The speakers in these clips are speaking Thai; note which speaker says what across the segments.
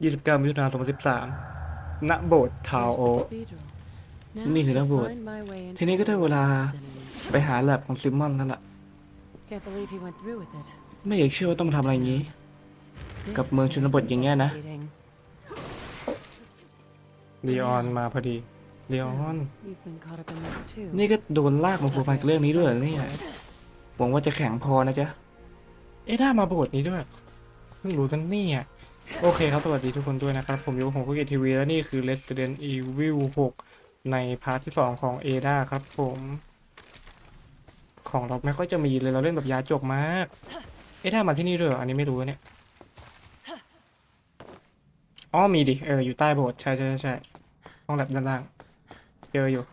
Speaker 1: 29มิถุนายน2013ณโบสถ์ทาวโอ นี่คือนักบวชทีนี้ก็ได้เวลาไปหาแลบของซิมมอนนั่นแหละ
Speaker 2: Can't believe he went through with it.
Speaker 1: ไม่อยากเชื่อว่าต้องมาทำอะไรอย่างนี้ กับเมืองชนบทอย่างเงี้ยนะ
Speaker 2: Fascinating.
Speaker 1: ลีออนมาพอดีลีอ
Speaker 2: So,
Speaker 1: อน
Speaker 2: you've been caught up in this too.
Speaker 1: นี่ก็โดนลากมาผูกพันกับเรื่องนี้ด้วยเหรอเนี่ยหวังว่าจะแข็งพอนะจ๊ะ เอ๊ะถ้ามาโบสถ์นี้ด้วยเพิ่งรู้กันเนี่ย โอเคครับ สวัสดีทุกคนด้วยนะครับ ผมอยู่กับผมคุกเกตทีวีแล้วนี่คือ Resident Evil 6 ในพาร์ทที่ 2 ของ Ada ครับผม ของเราไม่ค่อยจะมีเลยเราเล่นแบบยาจกมาก เอ๊ะถ้ามาที่นี่ด้วยเหรออันนี้ไม่รู้เนี่ย อ๋อมีดิ เออ อยู่ใต้โบสถ์ใช่ใช่ใช่ใช่ห้องแลบด้านล่าง เจออยู่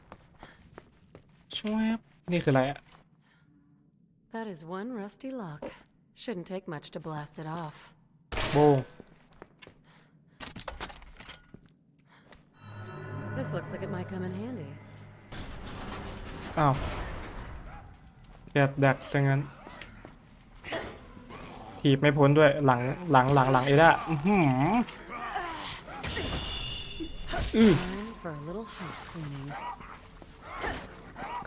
Speaker 1: ช่วยนี่คืออะไรอะ
Speaker 2: That is one rusty lock. Shouldn't take much to blast it off.
Speaker 1: โบง
Speaker 2: This looks like it might come in handy.
Speaker 1: อ้าวแบบดักซะงั้นถีบไม่พ้นด้วยหลังหลังหลังหลังเอด้าอื้อหืออื้อ
Speaker 2: Time for a little house cleaning.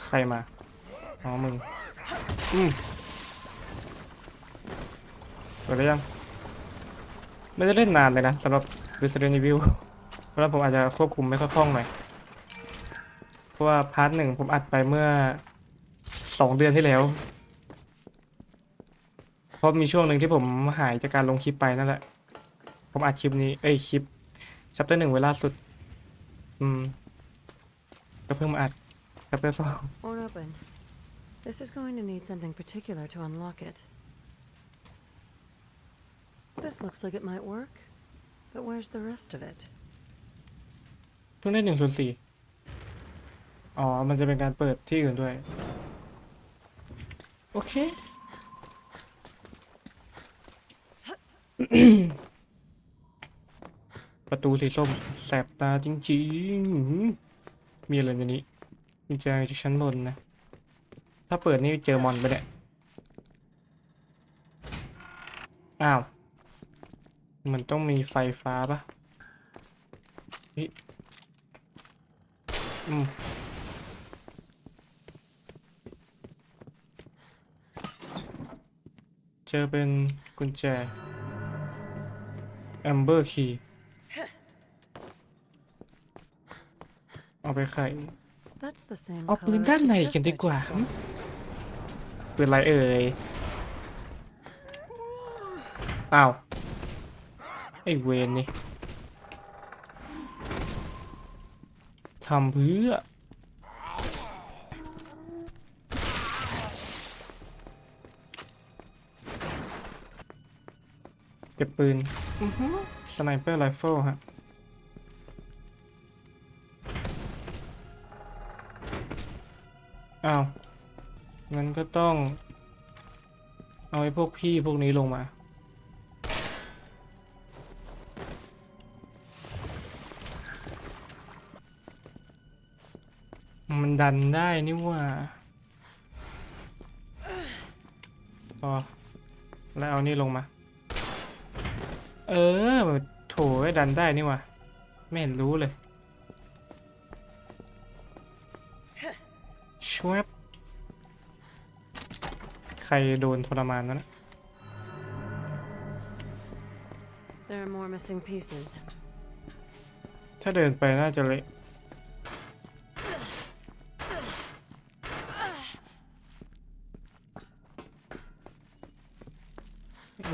Speaker 1: ใครมา อ๋อ มึง อืมเปิดได้ยัง ไม่ได้เล่นนานเลยนะสำหรับ Resident Evil เพราะว่าผมอาจจะควบคุมไม่ค่อยคล่องหน่อย เพราะว่าพาร์ทหนึ่งผมอัดไปเมื่อสองเดือนที่แล้ว เพราะมีช่วงหนึ่งที่ผมหายจากการลงคลิปไปนั่นแหละ ผมอัดคลิปนี้ เอ้ยคลิปชัปเตอร์หนึ่งเวลาสุด อืม ก็เพิ่งมาอัดชัปเตอร์สอง
Speaker 2: Won't open. This is going to need something particular to unlock it. This looks like it might work. But where's the rest of it?
Speaker 1: เพิ่งได้หนึ่งส่วนสี่อ๋อ มันจะเป็นการเปิดที่อื่นด้วย โอเค ประตูสีส้ม แสบตาจริงๆ มีอะไรในนี้มีใจจากชั้นบนนะ ถ้าเปิดนี่เจอมอนไปะเนี่ย อ้าว มันต้องมีไฟฟ้าปะเฮ้ย อืมเจอเป็นกุญแจ Amber Key เอาไปไข
Speaker 2: That's the same
Speaker 1: เอาปืน
Speaker 2: color
Speaker 1: ด้าน
Speaker 2: as the
Speaker 1: ใน
Speaker 2: chest
Speaker 1: กันดี
Speaker 2: I
Speaker 1: กว่า
Speaker 2: just saw.
Speaker 1: ปืนอะไรเอ่ยอ้าว ไอ้เวนนี่ ทำเพื่อ เก็บปืนสไนเปอร์ไรเฟิลฮะอ้าวงั้นก็ต้อง เอาไอ้พวกพี่พวกนี้ลงมา มันดันได้นี่หว่าพอแล้วเอานี่ลงมา เออโถไอ้ดันได้นี่หว่าไม่เห็นรู้เลยชวบใครโดนทรมานนั้น
Speaker 2: There are more missing pieces.
Speaker 1: ถ้าเดินไปน่าจะเละ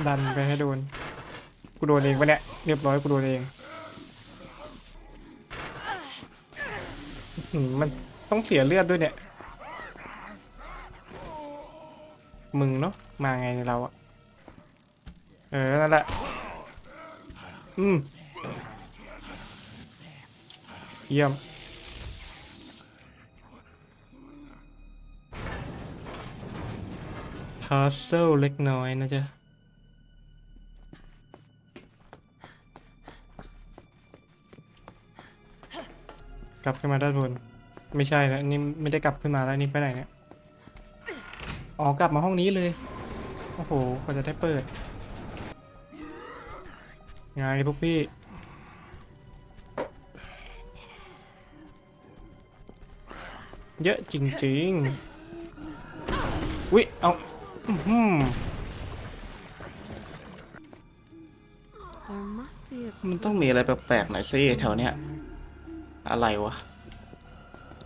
Speaker 1: ดันไปให้โดน กูโดนเองปะเนี่ย เรียบร้อยกูโดนเอง มันต้องเสียเลือดด้วยเนี่ย มึงเนาะ มาไงเนี่ยเราอะเออ นั่นแหละ อืม เยี่ยมพาร์เซลเล็กน้อยนะจ๊ะ กลับขึ้นมาด้านบน ไม่ใช่นะนี่ไม่ได้กลับขึ้นมาแล้วนี่ไปไหนเนี่ย อ๋อกลับมาห้องนี้เลย โอ้โหกว่าจะได้เปิด ไงพวกพี่ เยอะจริงๆอุ้ยเอาอื
Speaker 2: ม
Speaker 1: มันต้องมีอะไรแปลกๆหน่อยสิแถวเนี้ย อะไรวะ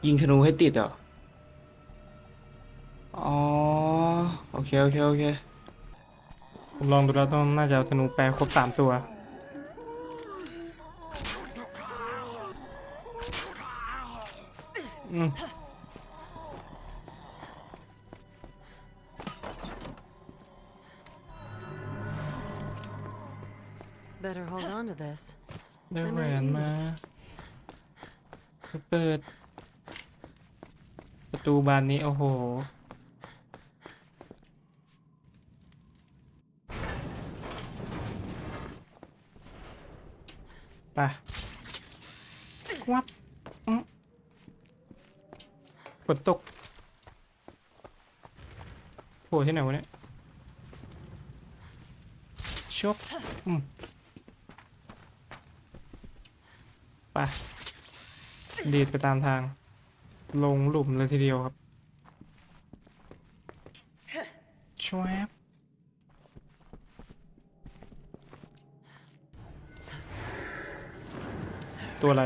Speaker 1: ยิงธนูให้ติดเหรอ อ๋อ โอเค โอเค โอเค ผมลองดูแล้วต้องน่าจะเอาธนูแปลครบสามตัว อืม
Speaker 2: better hold on to this.
Speaker 1: ได้แหวนมา เปิด ประตูบานนี้โอ้โห ไปวับอื้อฝนตกโผล่ที่ไหนวะเนี่ยชกอืมไป ดีดไปตามทาง ลงหลุมเลยทีเดียวครับชวบตัวอะไร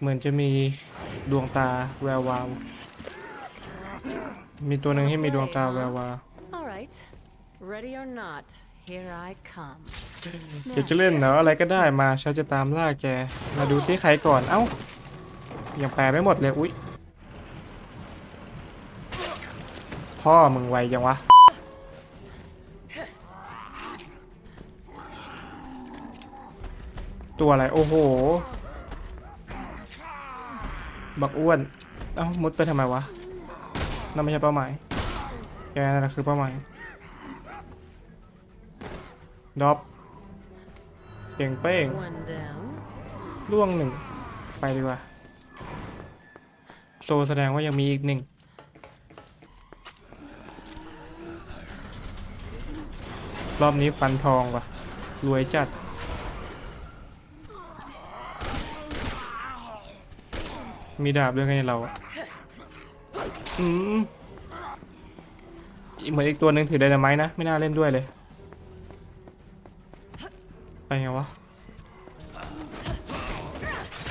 Speaker 1: เหมือนจะมีดวงตาแวววาว มีตัวหนึ่งที่มีดวงตาแวววาว
Speaker 2: All right. Ready or not, here I come.
Speaker 1: เดี๋ยวจะเล่นเหรออะไรก็ได้มาฉันจะตามล่าแก มาดูที่ใครก่อน เอ้า ยังแปลไม่หมดเลย อุ๊ย พ่อมึงไวยังวะ ตัวอะไร โอ้โห บักอ้วน เอ้า มุดไปทำไมวะ นั่นไม่ใช่เป้าหมาย แกนั่นแหละคือเป้าหมายดรอป เก่งเป้ง
Speaker 2: One down.
Speaker 1: ล่วงหนึ่ง ไปดีกว่า โซแสดงว่ายังมีอีกหนึ่ง รอบนี้ฟันทองว่ะ รวยจัด มีดาบด้วยไงเราอะอืมเหมือนอีกตัวหนึ่งถือไดนาไมต์นะ ไม่น่าเล่นด้วยเลย ไปไงวะ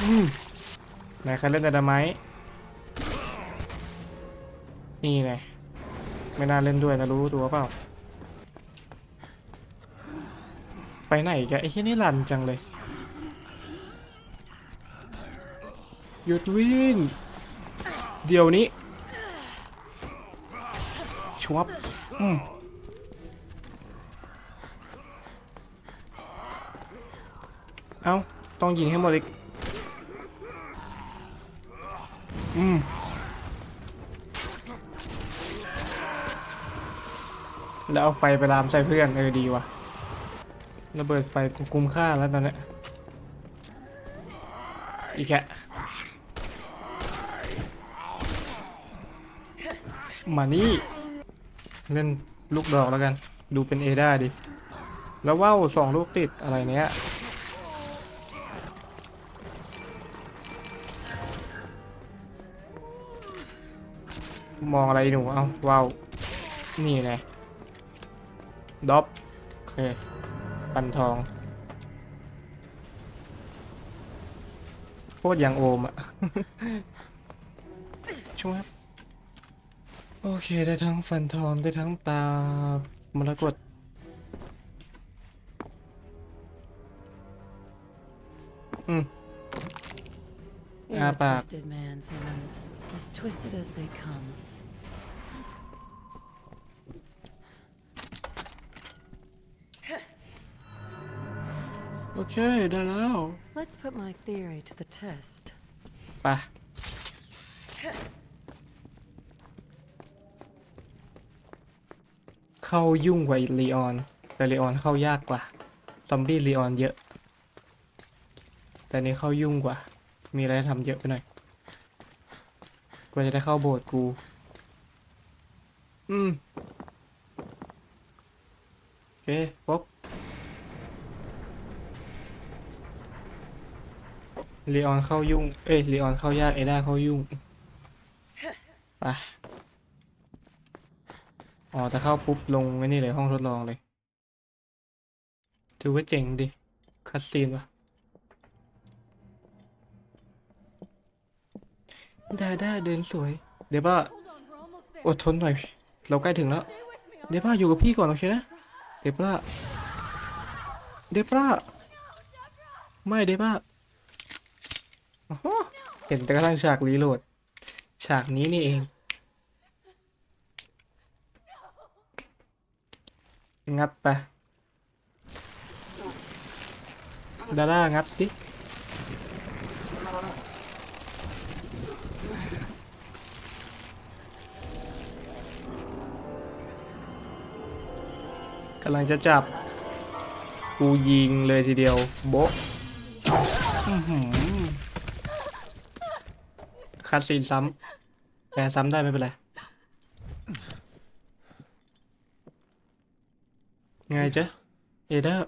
Speaker 1: อืมไหนใครเล่นไดนาไมต์นี่ไงไม่น่าเล่นด้วยนะรู้ตัวเปล่า ไปไหนแกไอ้ที่นี่รันจังเลย หยุดวิ่ง เดี๋ยวนี้ชวบอืม เอ้า ต้องยิงให้หมดอีกอืมแล้วเอาไฟไปลามใส่เพื่อน เออ ดีว่ะระเบิดไฟกูคุ้มค่าแล้วตอนนี้อีกแกะมานี่ เล่นลูกดอกแล้วกัน ดูเป็นเอด้าดิ แล้วว่าวสองลูกติดอะไรเนี้ย มองอะไรหนู เอาว้าว นี่ไงดอปโอเค ปันทอง โคตรยังโอมอะช่วยครับโอเค ได้ทั้งฟันทอง ได้ทั้งตามรกตอืม
Speaker 2: You're
Speaker 1: Ah,
Speaker 2: a
Speaker 1: pa.
Speaker 2: twisted man, Simmons. As twisted as they come.
Speaker 1: โอเค ได้แล้ว
Speaker 2: Let's put my theory to the test.
Speaker 1: ไปเข้ายุ่งกว่าลีออน แต่ลีออนเข้ายากกว่า ซอมบี้ลีออนเยอะ แต่นี่เข้ายุ่งกว่า มีอะไรให้ทำเยอะไปหน่อยกว่าจะได้เข้าโบสถ์กู อืม โอเคป๊บ ลีออนเข้ายุ่ง เอ้ยลีออนเข้ายากเอด้าเข้ายุ่งไปอ๋อแต่เข้าปุ๊บลงไอ้นี่เลยห้องทดลองเลยถือว่าเจ๋งดิคัดซีนวะดาด้าเดินสวย เดี๋ยวว่า
Speaker 3: Hold on, we're almost there.
Speaker 1: อดทนหน่อย เราใกล้ถึงแล้ว
Speaker 3: Stay with me.
Speaker 1: เดป้าอยู่กับพี่ก่อนโอเคนะ เดป้าเดป้าไม่เดป้าโอ้โห เห็นแต่กระทั่งฉากรีโหลด ฉากนี้นี่เองงัดไปดาร่างัดดิกำลังจะจับ กูยิงเลยทีเดียว โบะอื้อหือ คัดซีนซ้ำแปลซ้ำได้ไม่เป็นไร ไงจ๊ะ เอเดอร์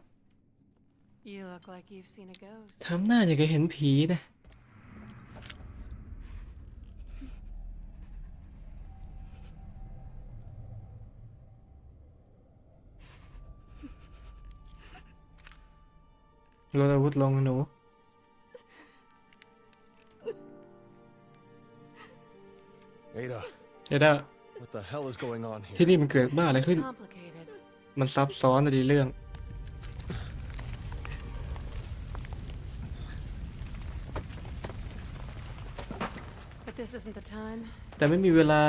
Speaker 2: You look like you've seen a ghost.
Speaker 1: ทำหน้าอย่างกับเห็นผีนะ ลดอาวุธลงหนู
Speaker 4: Ada,
Speaker 1: เอเดอร์
Speaker 4: what the hell is going on
Speaker 1: ที่
Speaker 4: here?
Speaker 1: นี่มันเกิดบ้าอะไรขึ้น
Speaker 2: Complicated.
Speaker 1: มันซับซ้อนอะดีเรื่อง
Speaker 2: But this isn't the time.
Speaker 1: แต่ไม่มีเวลา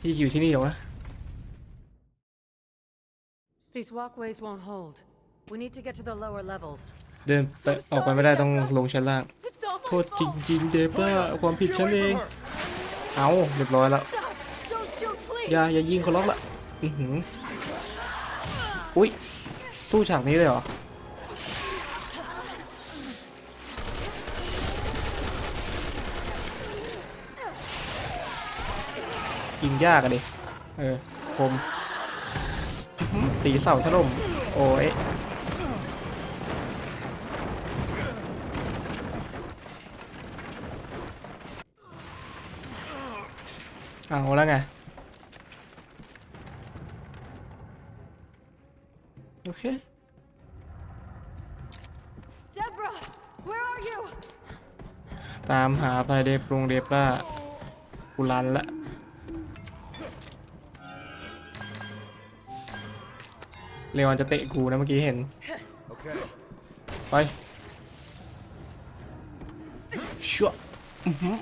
Speaker 1: ที่อยู่ที่นี่หรอกนะ
Speaker 2: These walkways won't hold. We need to get to the lower levels.
Speaker 1: เดินไปออกไปไม่ได้ต้องลงชั้นล่าง
Speaker 3: It's all
Speaker 1: โท
Speaker 3: my
Speaker 1: ษจ
Speaker 3: fault.
Speaker 1: ริงๆเดบ้าความผิดฉันเอง เอาเรียบร้อยแล้ว
Speaker 3: Stop. Don't shoot, please.
Speaker 1: อย่าอย่ายิงเขาล็อกละอือหืออุ้ยสู้ฉากนี้เลยเหรอยิงยากอะดิเออคมอื้อหือตีเสาถล่มโอ้ย เอาแล้วไง โอเค
Speaker 3: Deborah, where are you?
Speaker 1: ตามหาไปเดปรุงเดปล่ากูรันละ เรวอนจะเตะกูนะเมื่อกี้เห็น
Speaker 4: Okay.
Speaker 1: ไป ชัวอื้อหือ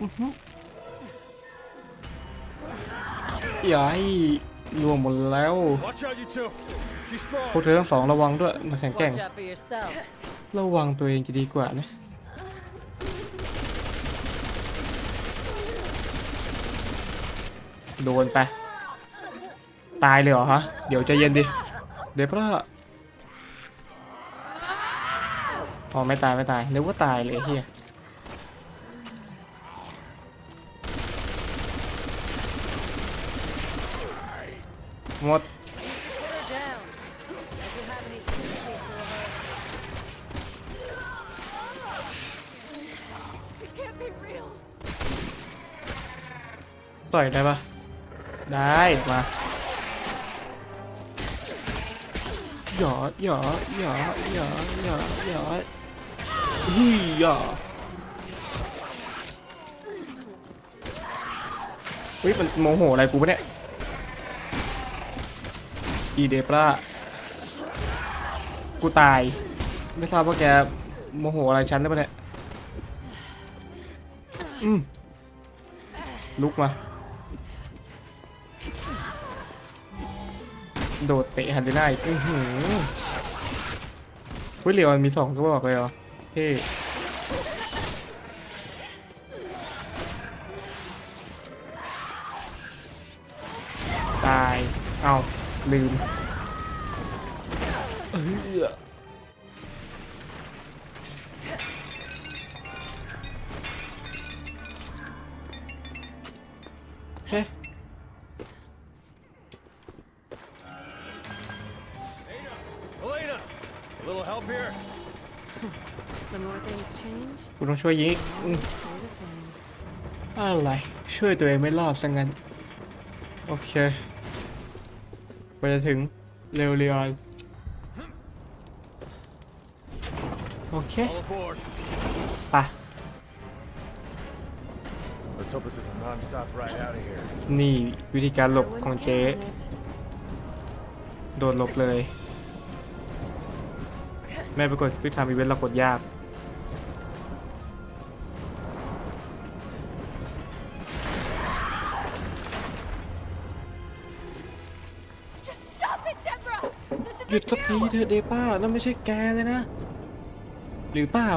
Speaker 1: อหือย้ายรวมหมดแล้ว
Speaker 4: Watch out, you two. She's strong.
Speaker 1: พวกเธอทั้งสองระวังด้วยมันแข็งแกร่ง
Speaker 2: Watch out for yourself.
Speaker 1: ระวังตัวเองจะดีกว่านะโดนไป ตายเลยเหรอฮะ เดี๋ยวใจเย็นดิ เดี๋ยวเพราะอ๋อไม่ตายไม่ตายนึกว่าตายเลยไอ้เฮีย
Speaker 3: can't be real.
Speaker 1: ต่อยได้ปะได้มาหยอหยอหยอหยอหยอหยอฮี่หยอเฮ้ยมันโมโหอะไรกูปะเนี่ย อีเดปรากูตาย ไม่ทราบว่าแกโมโหอะไรฉันหรือเปล่าเนี่ยอืมลุกมา โดดเตะฮันเดน่าอีกอื้อหืออุ้ยเหลียวมันมีสองก็บอกเลยเหรอเท่ ลืมเออเฮ้กูต้องช่วยยิงอะไร ช่วยตัวเองไม่รอดซะงั้น โอเค ไปจะถึงเร็วเรียนโอเค
Speaker 4: All aboard.
Speaker 1: ไป
Speaker 4: Let's hope this is a non-stop ride out of here.
Speaker 1: นี่วิธีการหลบ
Speaker 2: Everyone
Speaker 1: ของเจ๊
Speaker 2: can it.
Speaker 1: โดดหลบเลย แม่ไปกดพิธามอีเวนต์เรากดยาก ยุด
Speaker 3: isn't
Speaker 1: สักที
Speaker 3: you!
Speaker 1: เถอะเดป้านั่นไม่ใช่แกเลยนะ หรือเปล่า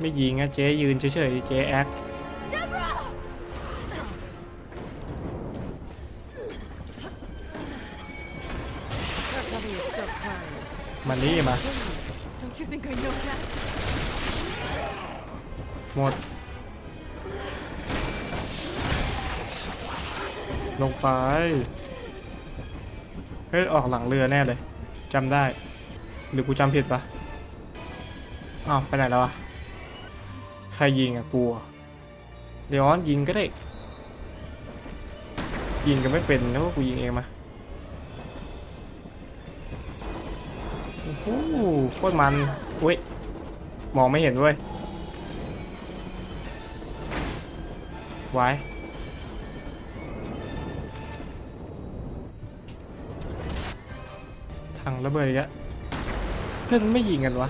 Speaker 1: ไม่ยิงอะเจ๊ยืนเฉยๆเจ๊แอค
Speaker 3: Deborah!
Speaker 2: Can't tell me you're still crying.
Speaker 1: มานี่มา
Speaker 3: Don't you think I know that?
Speaker 1: หมด ลงไปเฮ้ยออกหลังเรือแน่เลยจำได้ หรือกูจำผิดปะอ้าวไปไหนแล้วอะใครยิงอะกูเดี๋ยวออนยิงก็ได้ ยิงก็ไม่เป็นแล้วกูยิงเองมาโอ้โหโคตรมันอุ้ยมองไม่เห็นเว้ยไว้ ถังระเบิดอีกแล้วเพื่อนมันไม่ยิงกันวะ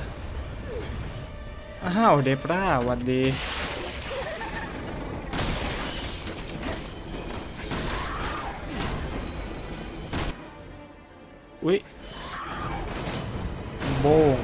Speaker 1: อ้าวเดปราวันดี อุ๊ยโบง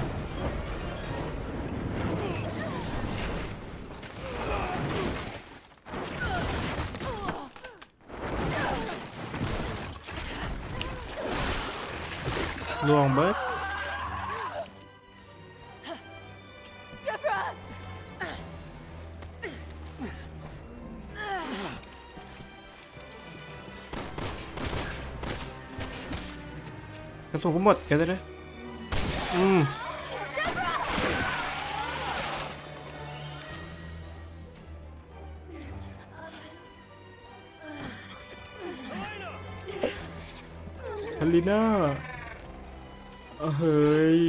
Speaker 1: สุนกูหมด เดี๋ยวได้ด้วยอืมฮัลลีน่าเฮ้ย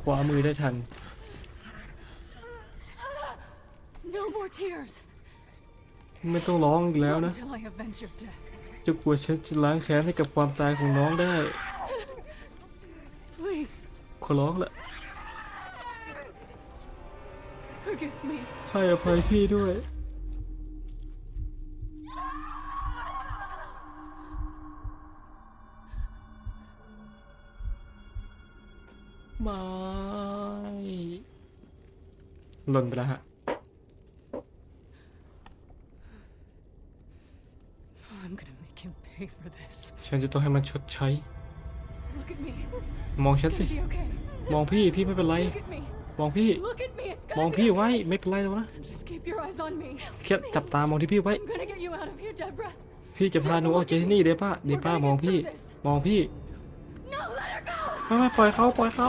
Speaker 1: คว้ามือได้ทัน
Speaker 3: No more tears!
Speaker 1: ไม่ต้องร้องอีกแล้วนะ
Speaker 3: Until I avenge your death.
Speaker 1: จะกลัวฉันจะล้างแค้นให้กับความตายของน้องได้
Speaker 3: Please,
Speaker 1: ขอร้องละ
Speaker 3: forgive me.
Speaker 1: ให้อภัยพี่ด้วย ไม่หล่นไปแล้วฮะ
Speaker 3: I'm gonna make him pay for this.
Speaker 1: ฉันจะต้องให้มันชดใช้
Speaker 3: Look at me.
Speaker 1: มองฉัน
Speaker 3: It's
Speaker 1: สิ
Speaker 3: gonna be okay.
Speaker 1: มองพี่พี่ไม่เป็นไร
Speaker 3: Look at me.
Speaker 1: มองพี่
Speaker 3: Look at me. It's
Speaker 1: มอง
Speaker 3: gonna
Speaker 1: พี่
Speaker 3: be
Speaker 1: ไว้
Speaker 3: okay.
Speaker 1: ไม่เป็นไรแล้วนะ
Speaker 3: Just keep your eyes on me.
Speaker 1: แค่จับตามองที่พี่ไว้
Speaker 3: I'm gonna get you out of here, Deborah.
Speaker 1: พี่จะพาหนูออกจากที่นี่เด้ป้าเด้ป้ามองพี่ มองพี่
Speaker 3: No, let her go.
Speaker 1: ไม่ไม่ปล่อยเขาปล่อยเขา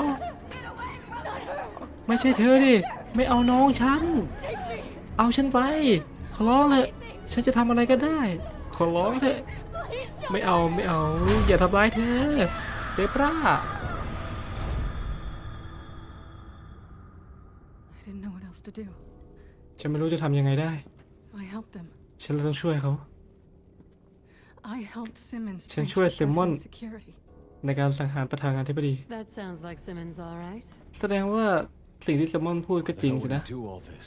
Speaker 3: Get away from Not her.
Speaker 1: ไม่ใช่เธอดิ ไม่เอาน้องฉัน
Speaker 3: Take me.
Speaker 1: เอาฉันไป ขอร้องเลย ฉันจะทำอะไรก็ได้ ขอร้องเลย
Speaker 3: Please don't.
Speaker 1: ไม่เอาไม่เอา อย่าทำร้ายเธอเดปรา
Speaker 3: I didn't know what else to do,
Speaker 1: ฉันไม่รู้จะทำยังไงได้
Speaker 3: so I helped him.
Speaker 1: ฉันเลยต้องช่วยเขา
Speaker 3: I helped Simmons
Speaker 1: ฉัน
Speaker 3: breach
Speaker 1: ช่วย
Speaker 3: the
Speaker 1: เซมมอน
Speaker 3: president's security.
Speaker 1: ในการสังหารประธานาธิบดี
Speaker 2: That sounds like Simmons, all right.
Speaker 1: แสดงว่าสิ่งที่แซมมอนพูดก็
Speaker 4: The
Speaker 1: จริง
Speaker 4: hell
Speaker 1: สิ
Speaker 4: would
Speaker 1: นะ
Speaker 4: he do all this?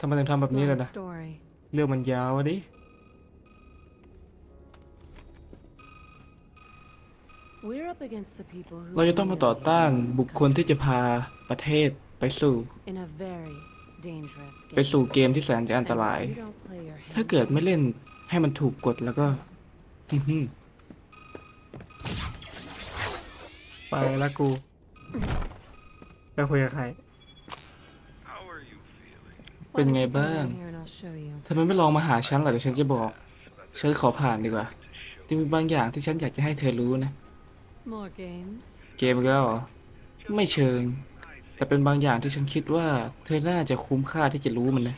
Speaker 1: ทำไมถึงทำแบบนี้เลย
Speaker 2: Long
Speaker 1: นะ
Speaker 2: story.
Speaker 1: เรื่องมันยาวอะดิ เราจะต้องมาต่อต้านบุคคลที่จะพาประเทศไปสู่
Speaker 2: in a very dangerous
Speaker 1: ไป
Speaker 2: game.
Speaker 1: สู่เกมที่แสนจะอันตราย
Speaker 2: And if you don't play your
Speaker 1: ถ้า
Speaker 2: hand
Speaker 1: เกิดไม่เล่นให้มันถูกกฎแล้วก็ ไปละกูไปคุยกับใคร
Speaker 2: Why
Speaker 1: เป็น
Speaker 2: don't
Speaker 1: ไง
Speaker 2: you come
Speaker 1: บ้าง
Speaker 2: down here and I'll show you.
Speaker 1: ทำไมไม่ลองมาหาฉันล่ะเดี๋ยวฉันจะบอก ฉันขอผ่านดีกว่าที่มีบางอย่างที่ฉันอยากจะให้เธอรู้นะ
Speaker 2: More games.
Speaker 1: เกมอีกแล้วเหรอไม่เชิง แต่เป็นบางอย่างที่ฉันคิดว่า เธอน่าจะคุ้มค่าที่จะรู้มันนะ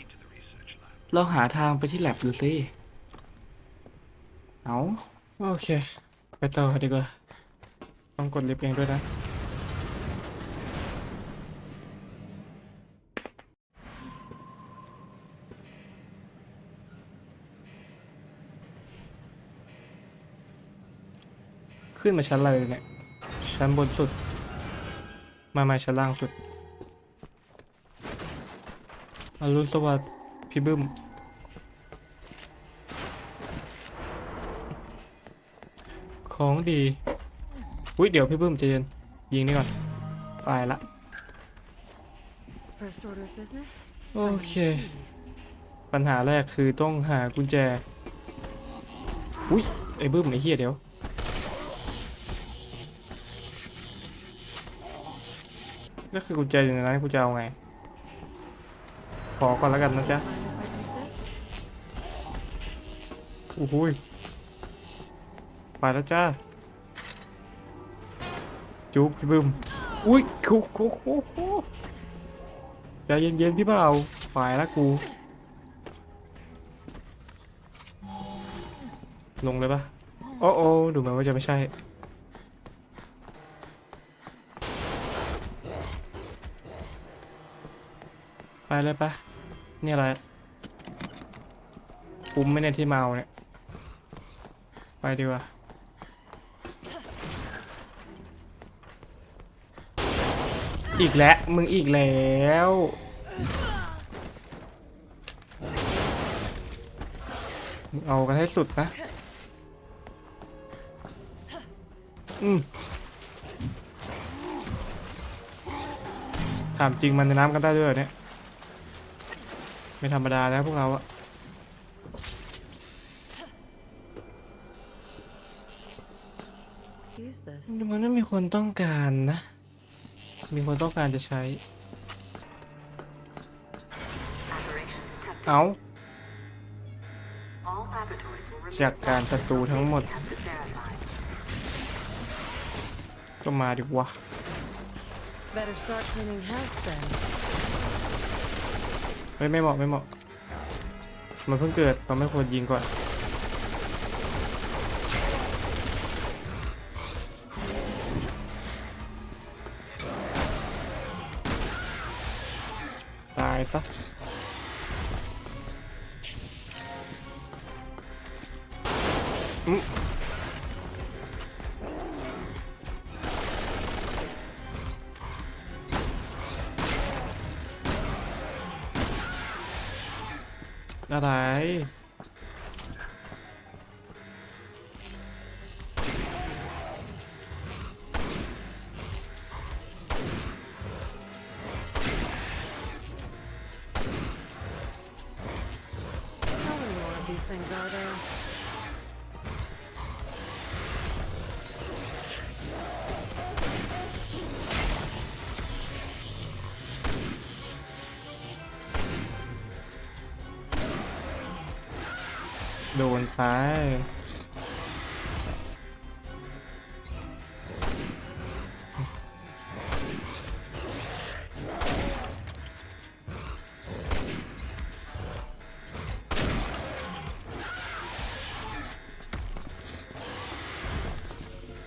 Speaker 1: ลองหาทางไปที่แลบดูสิเอาโอเค ไปต่อดีกว่า ต้องกดลิฟต์เองด้วยนะ ขึ้นมาชั้นอะไรเนี่ย ชั้นบนสุด มามาชั้นล่างสุดอรุณสวัสดิ์พี่บึ้มของดี อุ้ยเดี๋ยวพี่บึ้มใจเย็น ยิงนี่ก่อน ไปละ
Speaker 2: First order of business?
Speaker 1: โอเค ปัญหาแรกคือต้องหากุญแจ อุ้ยไอ้บึ้มไอ้เหี้ยเดี๋ยว ก็คือกุญแจอยู่ในนั้นกูจะเอาไง ขอก่อนแล้วกันนะจ๊ะโอ้โหยไปแล้วจ้าจุ๊บพี่บึ้มอุ้ยคุกคุกคุกคุกใจเย็นๆพี่เบาไปแล้วกู ลงเลยปะโอ้โอ้ดูเหมือนว่าจะไม่ใช่ เลยปะนี่อะไรคุ้มไหมเนี่ยที่เมาเนี่ย ไปดีกว่าอีกแล้วมึงอีกแล้วมึงเอากันให้สุดนะ อืมถามจริงมันในน้ำกันได้ด้วยเนี่ย ไม่ธรรมดาแล้วพวกเราอะดูมันไม่มีคนต้องการนะ มีคนต้องการจะใช้ เอาจากการศัตรูทั้งหมด ก็มาดิวะ ไม่ไม่เหมาะไม่เหมาะ มันเพิ่งเกิดเราไม่ควรยิงก่อนตายซะ อะไร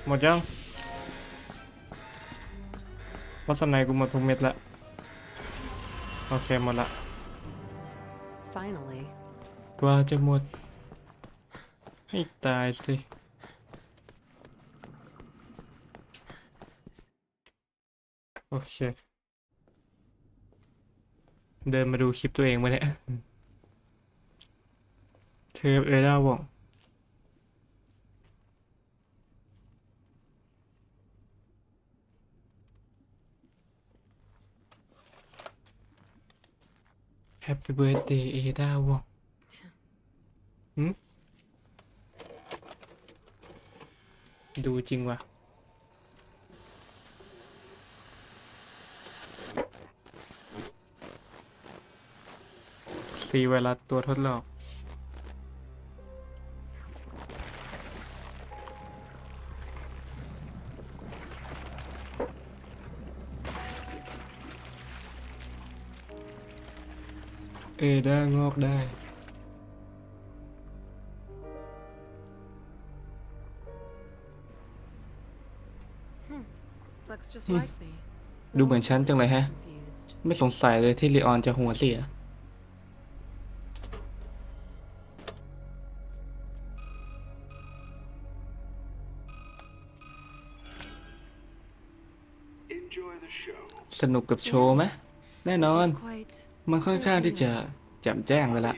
Speaker 1: หมดยังวัสนายกูหมดทุกเม็ดละโอเคหมดละ
Speaker 2: Finally.
Speaker 1: กว่าจะหมด ให้ตายสิ โอเค เดินมาดูคลิปตัวเองมาเนี่ย เทปเอด้าบอก แฮปปี้เบิร์ดเดย์เอด้าวงหืดูจริงว่ะ ซีไวรัสตัวทดลอง ด้างอกได้
Speaker 2: Looks just
Speaker 1: Hmm.
Speaker 2: like me.
Speaker 1: ดูเหมือนฉันจังเลยแฮะ
Speaker 2: Confused.
Speaker 1: ไม่สงสัยเลยที่ลีออนจะหัวเสีย สนุกกับโชว์ไหมแน่นอน
Speaker 2: It's quite
Speaker 1: มันค่อนข้างที่จะแจ่มแจ้งเลยละ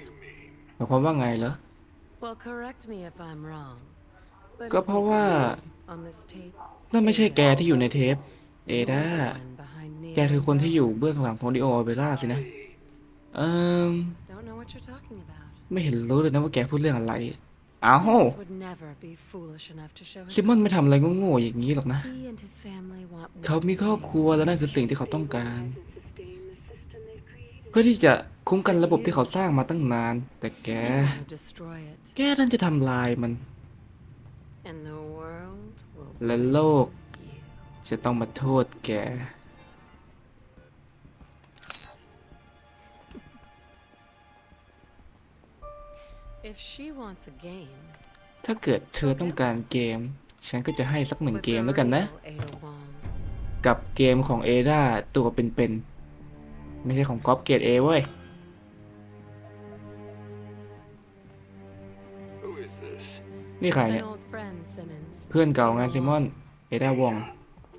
Speaker 1: หมายความว่าไงเหรอ
Speaker 2: well. Correct me if I'm wrong. But
Speaker 1: ก็
Speaker 2: is
Speaker 1: เพราะ
Speaker 2: it
Speaker 1: ว่า
Speaker 2: you on this tape?
Speaker 1: นั่นไม่ใช่แกที่อยู่ในเทป เอ
Speaker 2: You're
Speaker 1: ด้า
Speaker 2: the one behind
Speaker 1: แกคือคนที่
Speaker 2: Neo
Speaker 1: อยู่เบื้องหลังของดิโอเบล่าสินะ เอิม
Speaker 2: Don't know what you're talking about.
Speaker 1: ไม่เห็นรู้เลยนะว่าแกพูดเรื่องอะไร อ้าว
Speaker 2: Simmons would never be foolish enough to show his
Speaker 1: ซิมอนไม่ทำอะไรโง่ๆอย่างนี้หรอกนะ
Speaker 2: He and his family want
Speaker 1: เขา
Speaker 2: one
Speaker 1: มีครอบ
Speaker 2: thing.
Speaker 1: ครัวและนั่นคือสิ่งที่เขาต้องการเพื่อที่จะคุ้มกันระบบที่เขาสร้างมาตั้งนาน แต่แก
Speaker 2: You want to destroy it.
Speaker 1: แกนั่นจะทำลายมัน
Speaker 2: And the world will
Speaker 1: และโลก
Speaker 2: you.
Speaker 1: จะต้องมาโทษแก
Speaker 2: If she wants a game,
Speaker 1: ถ้าเกิดเธอต้องการเกม ฉันก็จะให้สักหนึ่ง
Speaker 2: with
Speaker 1: เกม
Speaker 2: the
Speaker 1: แล้วกันนะ
Speaker 2: real Ada Wong,
Speaker 1: กับเกมของเอดาตัวเป็นๆ ไม่ใช่ของก๊อปเกรดเอเว้ยนี่ใครเนี่ย
Speaker 2: an old friend, Simmons.
Speaker 1: เพื่อนเก่างานซิมอน เอดาวอง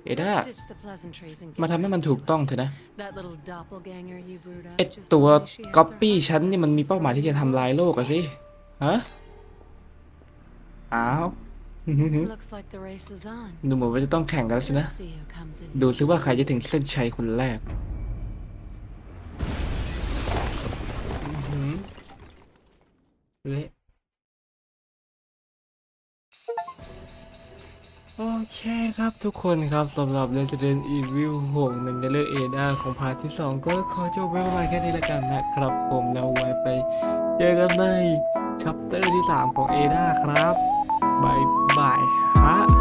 Speaker 1: เอดา
Speaker 2: Let's ditch the pleasantries and
Speaker 1: มา
Speaker 2: get
Speaker 1: ทำให้
Speaker 2: right
Speaker 1: มัน
Speaker 2: to
Speaker 1: ถูก
Speaker 2: it.
Speaker 1: ต้องเถอะนะ
Speaker 2: That little doppelganger you brewed up
Speaker 1: ไอ
Speaker 2: just
Speaker 1: ตัว
Speaker 2: told me she has
Speaker 1: ก๊อป
Speaker 2: her
Speaker 1: ปี้
Speaker 2: heart
Speaker 1: ฉันนี่มันมีเป้าหมายที่จะทำลายโลกอะสิ ฮะ อ้าว
Speaker 2: Looks like the race is on.
Speaker 1: ดูเหมือนว่าจะต้องแข่งกันแล้วสินะ
Speaker 2: Let's see who comes in.
Speaker 1: ดูซิว่าใครจะถึงเส้นชัยคนแรก เละโอเคครับทุกคนครับสำหรับ Resident Evil 6 ในเรื่องเอดาของพาร์ทที่ 2 ก็ขอจบไว้ประมาณแค่นี้แล้วกันนะครับผมแล้วไว้ไป เจอกันในชัปเตอร์ที่ 3 ของเอดาครับบายบายฮะ